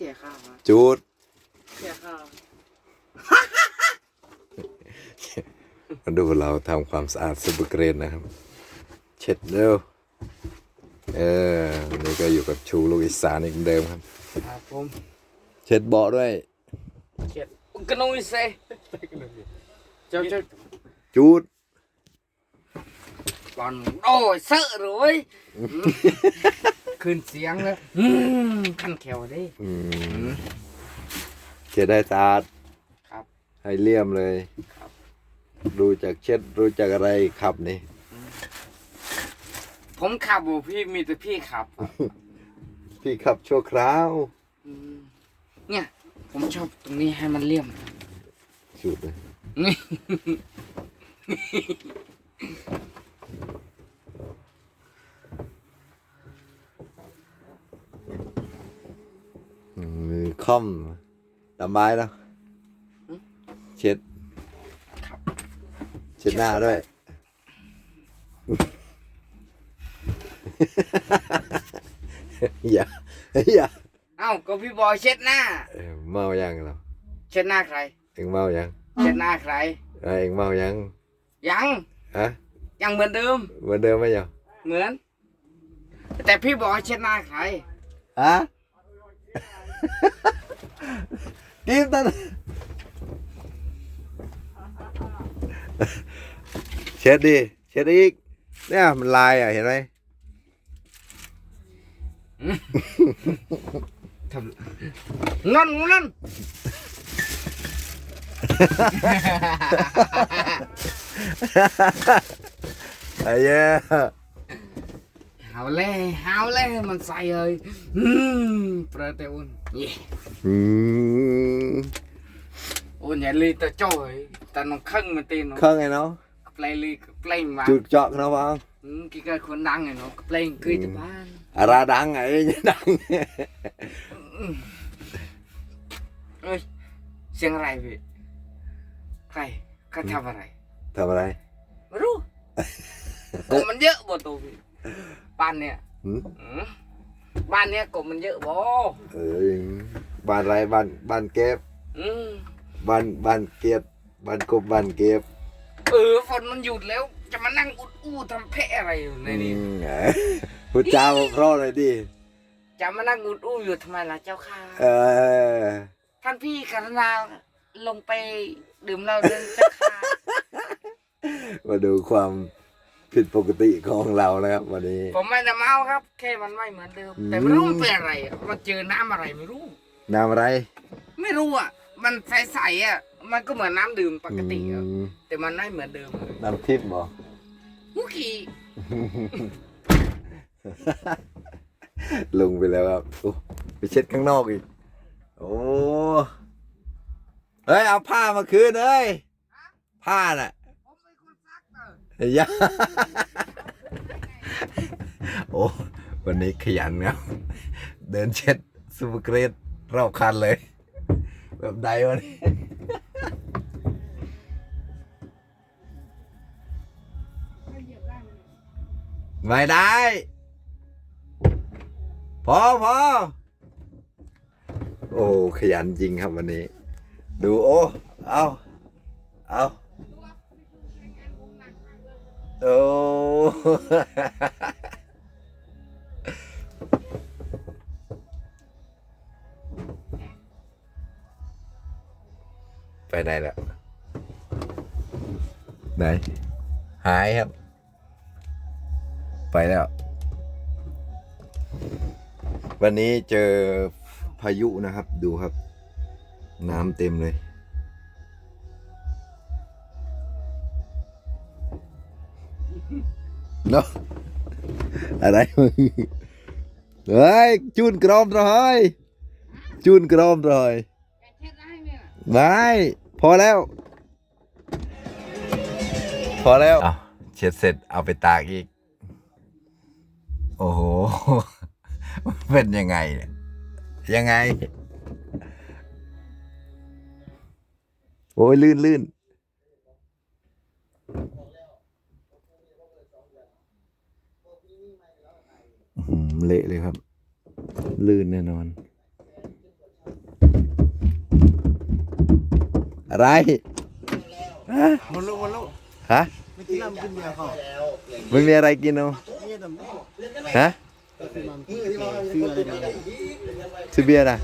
สียค่ามาจูดเสียค่ามาดูเราทำความสะอาดซูเปอร์เกรดนะครับ เช็ดเร็วเออวันนี่ก็อยู่กับชูลูกอีสานอีกเหมือนเดิมครับ ครับผมเช็ดเบาะด้วยเขียนกระนุยเซเจ้าเจ้าจูดบอลโอ้ยเสือหรือเว้ยขึ้นเสียงแล้วอืมขันแขวดิอืมเช็ดได้สะอาดครับ ให้เลี่ยมเลย ครับรู้จักเช็ดรู้จักอะไรขับนี่ ผมขับบ่พี่มีแต่พี่ขับอะพี่ขับชั่วคราว อืมเนี่ย ผมชอบตรงนี้ให้มันเลี่ยมจุดเลย นี่ มมือค่อมสบายแล้ว เช็ดครับเช็ดหน้าด้วย อย่า อย่า เอ้าก็พี่บอยเช็ดหน้า เอ้ยเมายังเราเช็ดหน้าใคร เอ็งเมายังเช็ดหน้าใคร เอ้ยเอ็งเมายังยังฮะยังเหมือนเดิม เหมือนเดิมไหมยังเหมือน แต่พี่บอยเช็ดหน้าใคร ฮะ กินตันเช็ดดิเช็ดอีกเนี่ยมันลายอะเห็ นไหมทำนั่นนั่นไอ้เหี้ยหาวเล่หาวเล่มันใส่เลยอืมเปรตอุ่นเย่อืมอุ่นอย่าลีตะจ้อยแต่น้อง khăng mà tiền nó เครื่องไงเนาะ play li play mà จุดเจาะเนาะบ้าง ừ, cái cái con đăng này nó play cười cho bạn อะไรดังไงเนี่ยดัง ơi xiên này vậy cái cái theo vào này ทำอะไรไม่รู้กบมันเยอะบ่ตัวพี่บ้านเนี่ยหืมอืม บ้านเนี้ยกบมันเยอะบ่เออบ้านไรบ้านบ้านเก็บอืมบ้านบ้านเก็บบ้านกบบ้านเก็บเออฝนมันหยุดแล้วจะมานั่งอุดอู้ทำแพะอะไรอยู่ในนี้อืมเออพูดจาเพราะเลยดิจะมานั่งอุดอู้อยู่ทำไมล่ะเจ้าค่ะเออท่านพี่กรุณาลงไปดื่มเหล้าเดินเจ้าค่ะ มาดูความ ผิดปกติของเรานะครับวันนี้ ผมไม่ได้เมาครับ แค่มันไม่เหมือนเดิม แต่ไม่รู้มันเป็นอะไรอะมันเจอน้ำอะไรไม่รู้ น้ำอะไรไม่รู้อะ มันใสๆอะ มันก็เหมือนน้ำดื่มปกติอะอืมแต่มันไม่เหมือนเดิมเลยน้ำทิพย์บอผู้ขี่ลงไปแล้วครับโอ้ไปเช็ดข้างนอกอีก โอ้เฮ้ย เอาผ้ามาคืนเฮ้ยผ้าน่ะ ยยะโอ้วันนี้ขยันครับ เดินเช็ดซูเปอร์เกรดรอบคันเลย แบบใดวันนี้ไม่ได้ พอพอโอ้ ขยันจริงครับวันนี้ ดู โอ้ เอาเอา โอ้ไปไหนแล้วไหน หายครับ ไปแล้ว วันนี้เจอพายุนะครับ ดูครับ น้ำเต็มเลย เนาะอะไรมึงเฮ้ยจูนกรอมหน่อยจูนกรอมหน่อยเช็ดได้เนี่ยไม่พอแล้ว พอแล้วเอาเช็ดเสร็จเอาไปตากอีก โอ้โห เป็นยังไงเนี่ยยังไง โอ้ยลื่นลื่น เละเลยครับ ลื่นแน่นอน อะไรมันลุกมันลุกฮะไม่กินเหล้ากินเบียร์เขาไม่มีอะไรกินเอาฮะซื้อเบียร์อะ